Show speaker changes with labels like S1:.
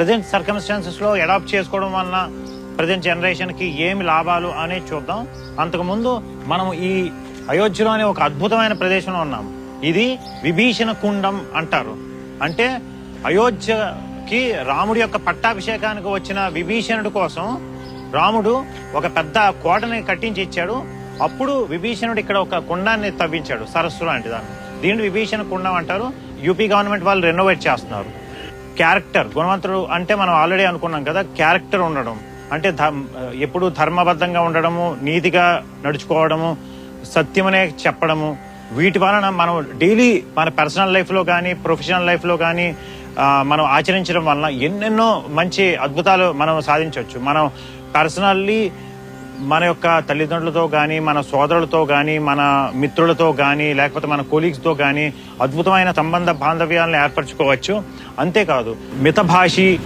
S1: Present సర్కమ్స్టాన్సెస్లో adapt చేసుకోవడం వలన present జనరేషన్కి ఏమి లాభాలు అనేది చూద్దాం. అంతకుముందు మనం ఈ అయోధ్యలోని ఒక అద్భుతమైన ప్రదేశంలో ఉన్నాం. ఇది విభీషణ కుండం అంటారు. అంటే అయోధ్యకి రాముడి యొక్క పట్టాభిషేకానికి వచ్చిన విభీషణుడి కోసం రాముడు ఒక పెద్ద కోటని కట్టించి ఇచ్చాడు. అప్పుడు విభీషణుడు ఇక్కడ ఒక కుండాన్ని తవ్వించాడు సరస్సు లాంటి దాన్ని దీన్ని విభీషణ కుండం అంటారు. యూపీ గవర్నమెంట్ వాళ్ళు రెనోవేట్ చేస్తున్నారు. క్యారెక్టర్ గుణవంతుడు అంటే మనం ఆల్రెడీ అనుకున్నాం కదా క్యారెక్టర్ ఉండడం. అంటే ఎప్పుడు ధర్మబద్ధంగా ఉండడము నీతిగా నడుచుకోవడము సత్యమనే చెప్పడము వీటి వలన మనం డైలీ మన పర్సనల్ లైఫ్లో కానీ ప్రొఫెషనల్ లైఫ్లో కానీ మనం ఆచరించడం వలన ఎన్నెన్నో మంచి అద్భుతాలు మనం సాధించవచ్చు. మనం పర్సనల్లీ మన యొక్క తల్లిదండ్రులతో కానీ మన సోదరులతో కానీ మన మిత్రులతో కానీ లేకపోతే మన కొలీగ్స్తో కానీ అద్భుతమైన సంబంధ బాంధవ్యాలను ఏర్పరచుకోవచ్చు. అంతేకాదు మితభాషి